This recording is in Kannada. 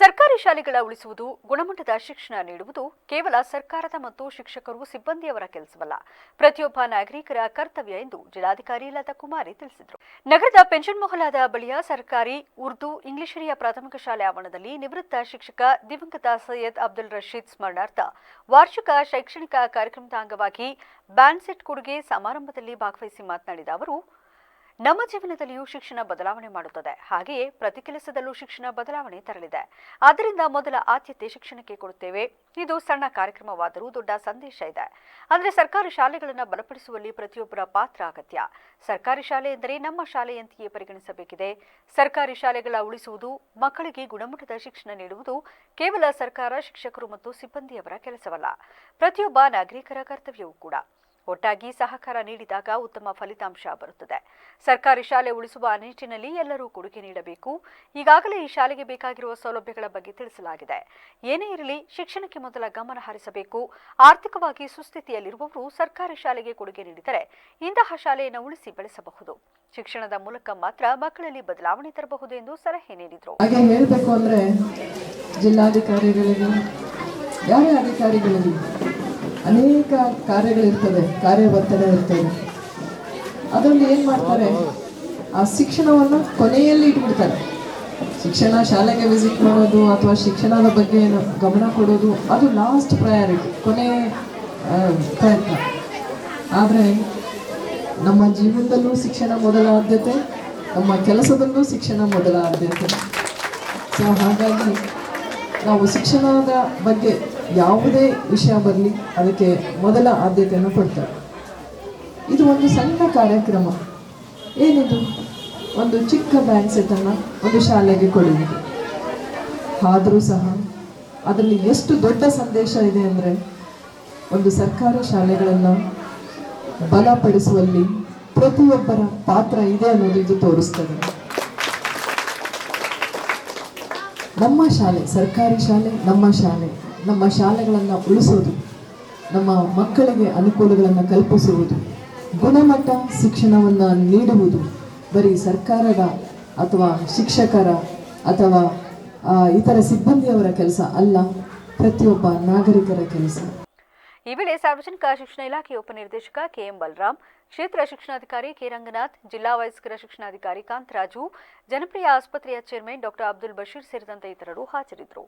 ಸರ್ಕಾರಿ ಶಾಲೆಗಳ ಉಳಿಸುವುದು, ಗುಣಮಟ್ಟದ ಶಿಕ್ಷಣ ನೀಡುವುದು ಕೇವಲ ಸರ್ಕಾರದ ಮತ್ತು ಶಿಕ್ಷಕರು ಸಿಬ್ಬಂದಿಯವರ ಕೆಲಸವಲ್ಲ. ಪ್ರತಿಯೊಬ್ಬ ನಾಗರಿಕರ ಕರ್ತವ್ಯ ಎಂದು ಜಿಲ್ಲಾಧಿಕಾರಿ ಲತಾ ಕುಮಾರಿ ತಿಳಿಸಿದರು. ನಗರದ ಪೆನ್ಷನ್ ಮೊಹಲಾದ ಬಳಿಯ ಸರ್ಕಾರಿ ಉರ್ದು ಇಂಗ್ಲಿಷ್ ಹಿರಿಯ ಪ್ರಾಥಮಿಕ ಶಾಲೆ ಆವರಣದಲ್ಲಿ ನಿವೃತ್ತ ಶಿಕ್ಷಕ ದಿವಂಗತ ಸೈಯದ್ ಅಬ್ದುಲ್ ರಶೀದ್ ಸ್ಮರಣಾರ್ಥ ವಾರ್ಷಿಕ ಶೈಕ್ಷಣಿಕ ಕಾರ್ಯಕ್ರಮದ ಅಂಗವಾಗಿ ಬ್ಯಾನ್ಸೆಟ್ ಕೊಡುಗೆ ಸಮಾರಂಭದಲ್ಲಿ ಭಾಗವಹಿಸಿ ಮಾತನಾಡಿದ ಅವರು ನಮ್ಮ ಜೀವನದಲ್ಲಿಯೂ ಶಿಕ್ಷಣ ಬದಲಾವಣೆ ಮಾಡುತ್ತದೆ. ಹಾಗೆಯೇ ಪ್ರತಿ ಕೆಲಸದಲ್ಲೂ ಶಿಕ್ಷಣ ಬದಲಾವಣೆ ತರಲಿದೆ. ಆದ್ದರಿಂದ ಮೊದಲ ಆದ್ಯತೆ ಶಿಕ್ಷಣಕ್ಕೆ ಕೊಡುತ್ತೇವೆ. ಇದು ಸಣ್ಣ ಕಾರ್ಯಕ್ರಮವಾದರೂ ದೊಡ್ಡ ಸಂದೇಶ ಇದೆ. ಅಂದರೆ ಸರ್ಕಾರಿ ಶಾಲೆಗಳನ್ನು ಬಲಪಡಿಸುವಲ್ಲಿ ಪ್ರತಿಯೊಬ್ಬರ ಪಾತ್ರ ಅಗತ್ಯ. ಸರ್ಕಾರಿ ಶಾಲೆ ಎಂದರೆ ನಮ್ಮ ಶಾಲೆಯಂತೆಯೇ ಪರಿಗಣಿಸಬೇಕಿದೆ. ಸರ್ಕಾರಿ ಶಾಲೆಗಳ ಉಳಿಸುವುದು, ಮಕ್ಕಳಿಗೆ ಗುಣಮಟ್ಟದ ಶಿಕ್ಷಣ ನೀಡುವುದು ಕೇವಲ ಸರ್ಕಾರ, ಶಿಕ್ಷಕರು ಮತ್ತು ಸಿಬ್ಬಂದಿಯವರ ಕೆಲಸವಲ್ಲ. ಪ್ರತಿಯೊಬ್ಬ ನಾಗರಿಕರ ಕರ್ತವ್ಯವೂ ಕೂಡ. ಒಟ್ಟಾಗಿ ಸಹಕಾರ ನೀಡಿದಾಗ ಉತ್ತಮ ಫಲಿತಾಂಶ ಬರುತ್ತದೆ. ಸರ್ಕಾರಿ ಶಾಲೆ ಉಳಿಸುವ ನಿಟ್ಟಿನಲ್ಲಿ ಎಲ್ಲರೂ ಕೊಡುಗೆ ನೀಡಬೇಕು. ಈಗಾಗಲೇ ಈ ಶಾಲೆಗೆ ಬೇಕಾಗಿರುವ ಸೌಲಭ್ಯಗಳ ಬಗ್ಗೆ ತಿಳಿಸಲಾಗಿದೆ. ಏನೇ ಇರಲಿ, ಶಿಕ್ಷಣಕ್ಕೆ ಮೊದಲ ಗಮನ ಹರಿಸಬೇಕು. ಆರ್ಥಿಕವಾಗಿ ಸುಸ್ಥಿತಿಯಲ್ಲಿರುವವರು ಸರ್ಕಾರಿ ಶಾಲೆಗೆ ಕೊಡುಗೆ ನೀಡಿದರೆ ಇಂತಹ ಶಾಲೆಯನ್ನು ಉಳಿಸಿ ಬೆಳೆಸಬಹುದು. ಶಿಕ್ಷಣದ ಮೂಲಕ ಮಾತ್ರ ಮಕ್ಕಳಲ್ಲಿ ಬದಲಾವಣೆ ತರಬಹುದು ಎಂದು ಸಲಹೆ ನೀಡಿದರು. ಹಾಗೆ ಹೇಳಬೇಕು ಅಂದ್ರೆ ಜಿಲ್ಲಾಧಿಕಾರಿಗಳಿಗೆ, ಯಾರೇ ಅಧಿಕಾರಿಗಳಲ್ಲಿ ಅನೇಕ ಕಾರ್ಯಗಳಿರ್ತದೆ ಕಾರ್ಯ ಒತ್ತಡ ಇರ್ತದೆ ಅದರಲ್ಲಿ ಏನು ಮಾಡ್ತಾರೆ? ಆ ಶಿಕ್ಷಣವನ್ನು ಕೊನೆಯಲ್ಲಿ ಇಟ್ಬಿಡ್ತಾರೆ. ಶಿಕ್ಷಣ ಶಾಲೆಗೆ ವಿಸಿಟ್ ಮಾಡೋದು ಅಥವಾ ಶಿಕ್ಷಣದ ಬಗ್ಗೆ ಗಮನ ಕೊಡೋದು, ಅದು ಲಾಸ್ಟ್ ಪ್ರಯಾರಿಟಿ ಕೊನೆ ಪ್ರಯತ್ನ. ಆದರೆ ನಮ್ಮ ಜೀವನದಲ್ಲೂ ಶಿಕ್ಷಣ ಮೊದಲ ಆದ್ಯತೆ, ನಮ್ಮ ಕೆಲಸದಲ್ಲೂ ಶಿಕ್ಷಣ ಮೊದಲ ಆದ್ಯತೆ. ಸೊ ಹಾಗಾಗಿ ನಾವು ಶಿಕ್ಷಣದ ಬಗ್ಗೆ ಯಾವುದೇ ವಿಷಯ ಬರಲಿ, ಅದಕ್ಕೆ ಮೊದಲ ಆದ್ಯತೆಯನ್ನು ಕೊಡ್ತಾರೆ. ಇದು ಒಂದು ಸಣ್ಣ ಕಾರ್ಯಕ್ರಮ. ಏನಿದು? ಒಂದು ಚಿಕ್ಕ ಬ್ಯಾಂಕ್ ಸೆಟ್ಟನ್ನು ಒಂದು ಶಾಲೆಗೆ ಕೊಡುವುದು. ಆದರೂ ಸಹ ಅದರಲ್ಲಿ ಎಷ್ಟು ದೊಡ್ಡ ಸಂದೇಶ ಇದೆ ಅಂದರೆ, ಒಂದು ಸರ್ಕಾರಿ ಶಾಲೆಗಳನ್ನು ಬಲಪಡಿಸುವಲ್ಲಿ ಪ್ರತಿಯೊಬ್ಬರ ಪಾತ್ರ ಇದೆ ಅನ್ನೋದು ಇದು ತೋರಿಸ್ತದೆ. ನಮ್ಮ ಶಾಲೆ, ಸರ್ಕಾರಿ ಶಾಲೆ, ನಮ್ಮ ಶಾಲೆ. ನಮ್ಮ ಶಾಲೆಗಳನ್ನು ಉಳಿಸೋದು, ನಮ್ಮ ಮಕ್ಕಳಿಗೆ ಅನುಕೂಲಗಳನ್ನು ಕಲ್ಪಿಸುವುದು, ಗುಣಮಟ್ಟ ಶಿಕ್ಷಣವನ್ನು ನೀಡುವುದು, ಬರೀ ಸರ್ಕಾರದ ಅಥವಾ ಶಿಕ್ಷಕರ ಅಥವಾ ಇತರ ಸಿಬ್ಬಂದಿಯವರ ಕೆಲಸ ಅಲ್ಲ, ಪ್ರತಿಯೊಬ್ಬ ನಾಗರಿಕರ ಕೆಲಸ. ಈ ವೇಳೆ ಸಾರ್ವಜನಿಕ ಶಿಕ್ಷಣ ಇಲಾಖೆ ಉಪನಿರ್ದೇಶಕ ಕೆಎಂ ಬಲರಾಮ್ ಕ್ಷೇತ್ರ ಶಿಕ್ಷಣಾಧಿಕಾರಿ ಕೆ ರಂಗನಾಥ್, ಜಿಲ್ಲಾ ವಯಸ್ಕರ ಶಿಕ್ಷಣಾಧಿಕಾರಿ ಕಾಂತರಾಜು, ಜನಪ್ರಿಯ ಆಸ್ಪತ್ರೆಯ ಚೇರ್ಮನ್ ಡಾಕ್ಟರ್ ಅಬ್ದುಲ್ ಬಶೀರ್ ಸೇರಿದಂತೆ ಇತರರು ಹಾಜರಿದ್ದರು.